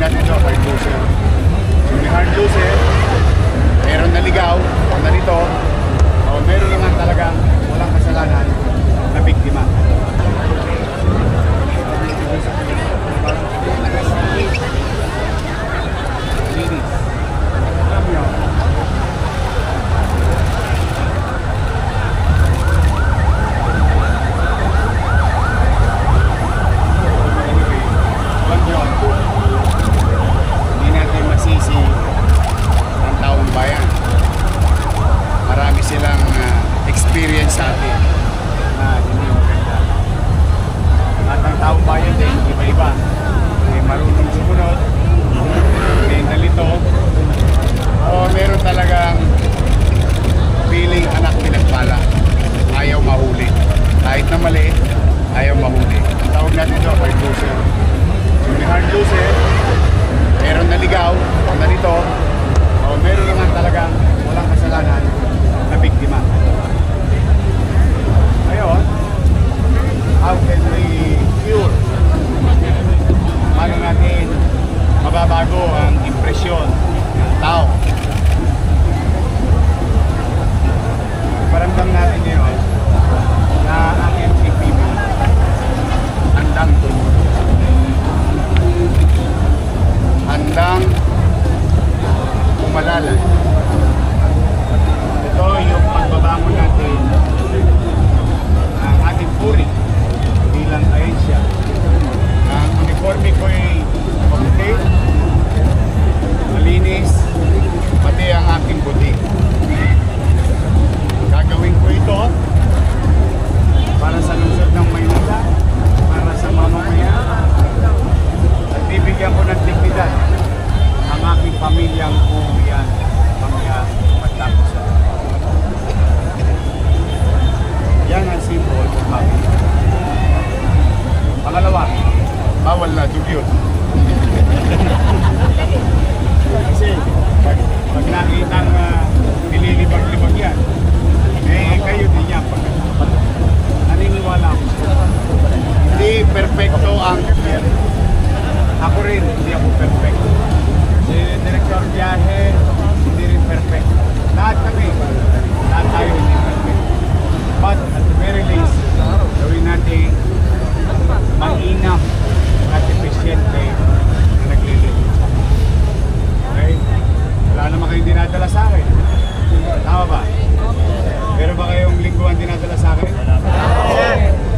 natin ito, hard loser. So may hard loser, meron naligaw, o nalito, o meron naman talagang walang kasalanan na biktima. Linis. Alam niyo, Alam niyo, hindi natin masisi ang taong bayan. Marami silang ah, experience sa atin na hindi maganda. At ang taong bayan din, iba-iba. May marunong sumunod, may nalito, o meron talagang feeling anak pinagpala. Ayaw mahuli. Kahit na mali, ayaw mahuli. Ang tawag hard loser. So, may hard loser, meron naligaw, o nalito, o meron naman talagang walang kasalanan na biktima. Ngayon, how can we cure? Director Biyahe, hindi rin perfecto. Lahat kami, lahat tayo hindi perfecto. But at the very least, gawin natin mainam at efficiently na naglilinis. Okay? Wala naman kayong dinadala sa akin. Tama ba? Pero ba kayong lingguan dinadala sa akin?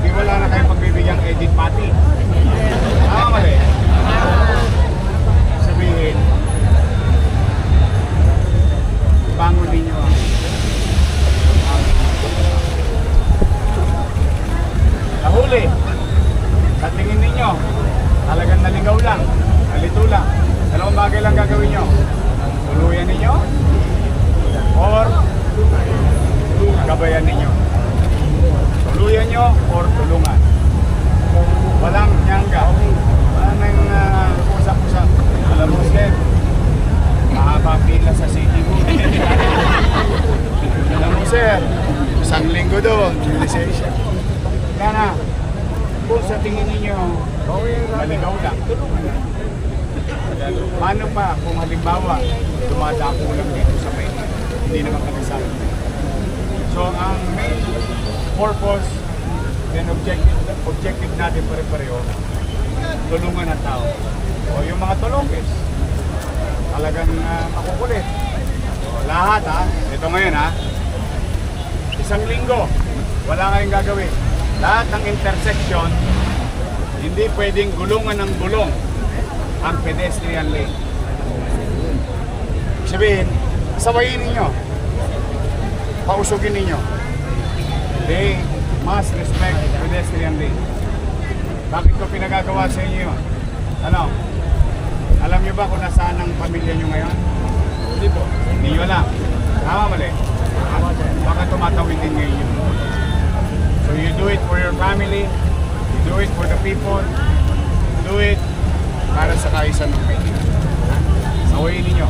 Di wala na kayong pagbibigyan edit pati. Tama mali? Gabayan ninyo. Tuluyan nyo or tulungan. Walang nyangga. Walang uh, usap-usap. Alam mo, Sir, mahaba pila sa city mo. Alam mo, Sir, isang linggo doon, lisensya. Kaya kung sa tingin ninyo, maligaw lang, na. Paano pa kung halimbawa, dumadako lang dito sa Maynila, hindi naman kami sa purpose and objective, objective natin pare-pareho, tulungan ang tao. O yung mga tulongkes, talagang uh, makukulit. O, lahat ha, ito ngayon ha, isang linggo, wala kayong gagawin. Lahat ng intersection, hindi pwedeng gulungan ng gulong ang pedestrian lane. Sabihin, sabayin ninyo. Pausugin ninyo. They must respect pedestrian lane. Bakit ko pinagagawa sa inyo yun? Ano? Alam niyo ba kung nasaan ang pamilya niyo ngayon? Hindi po. Hindi nyo alam. Tama mali. Baka tumatawid din ngayon yun. So you do it for your family, you do it for the people, do it para sa kaisa ng Maynila. Ha? Sawayin ninyo.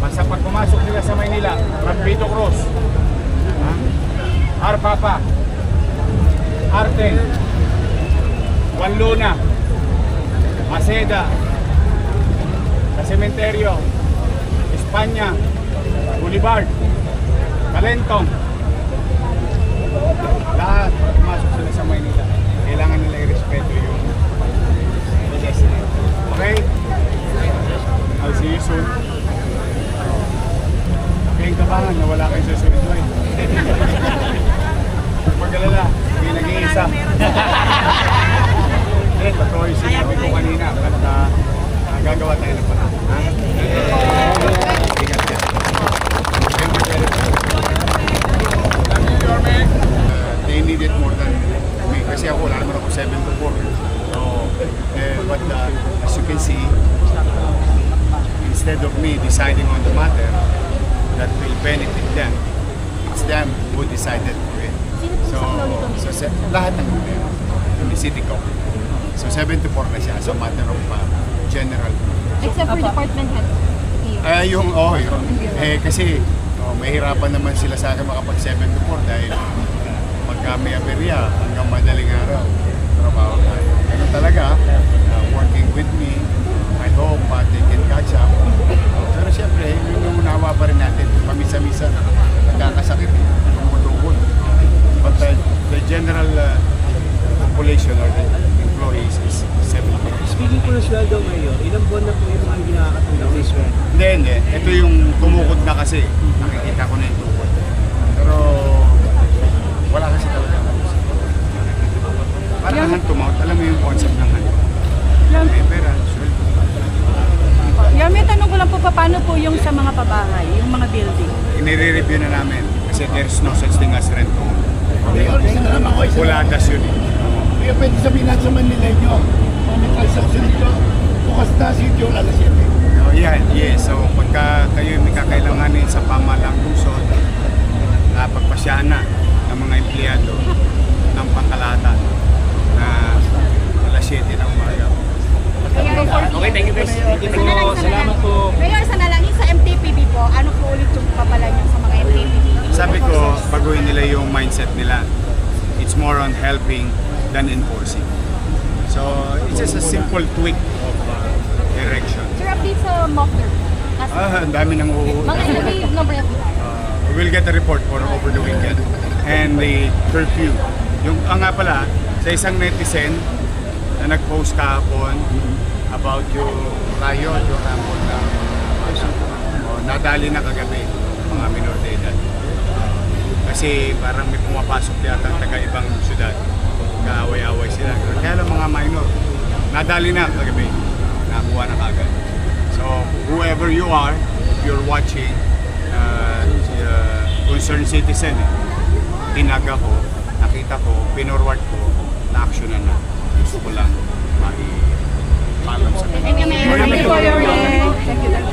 Basta pag pumasok nila sa Maynila, Rampito Cruz, ha? Arpapa, Arten, Wanluna, Maceda, Cementerio, Espanya, Boulevard, Calentong. Lahat pumasok sila sa Maynila. Kailangan nila i-respeto yung president. Okay? I'll see you soon. Kayong kabangan na wala kayo sa susunod eh. Pag-alala, hindi nag-iisa. Eh, totoo yung sinabi ko kanina. At uh, gagawa tayo ng paraan. Uh, they need it more than me. Kasi ako, wala naman ako 7 to 4. So, eh, but uh, as instead of me deciding on the matter that will benefit them, it's them who decided it. So, so lahat ng gobyerno, co. So 74 na siya, so matter of uh, general. Except for department head. Ah, yung, oh, yun. Eh, kasi, oh, mahirapan naman sila sa akin makapag 7 to 4 dahil pagka may aberya, hanggang madaling araw, trabaho tayo. Ganun talaga, uh, working with me, I hope uh, they can catch up. Pero siyempre, yun yung unawa pa rin natin, pamisa-misa, nagkakasakit, tumutungkol. But uh, the general uh, population or the employees is 70. Speaking po ng sweldo ngayon, ilang buwan na po yung mga ginakatulong sa sweldo? Hindi, hindi. Ito yung tumukod na kasi. Nakikita ko na yung tukod. Pero wala kasi talaga. Parang hand to mouth. Alam mo yung concept ng hand mouth. May pera, sweldo. Yan, may tanong ko lang po pa, paano po yung sa mga pabahay, yung mga building? Inire-review na namin kasi there's no such thing as rent to own. Wala das yun eh. Kaya pwede sabihin natin sa Manila nyo, kung may transaction dito, bukas na sityo alas 7. Oh, yeah, yes. So pagka kayo may kakailanganin sa pamalang lungsod, na pagpasyahan na ng mga empleyado ng pangkalahatan na alas 7 ng umaga. Okay, thank you guys. Thank you po. Salamat po. Mayor, sa nalangin sa MTPB po, ano po ulit yung papala niyo sa mga MTPB? Sabi ko, baguhin nila yung mindset nila. It's more on helping than enforcing. So, simple tweak of uh, direction. Sir, update sa muffler. Nasa, Ah, ang dami nang uuwi. mga ilan ba yung number of Uh, we'll get a report for over the weekend. And the curfew. Yung, ah, nga pala, sa isang netizen na nag-post kahapon about yung riot, yung rambol na oh, nadali na kagabi mga minor de edad. Kasi parang may pumapasok yata ang taga-ibang syudad. Kaaway-away sila. Kaya lang mga minor, nadali na kagabi. Nakuha na kagad. So, whoever you are, if you're watching, uh, uh, concerned citizen, eh, tinaga ko, nakita ko, pinorward ko, na-actionan na. Gusto ko lang mai-follow sa Thank you, Mayor. Thank you for your Thank you,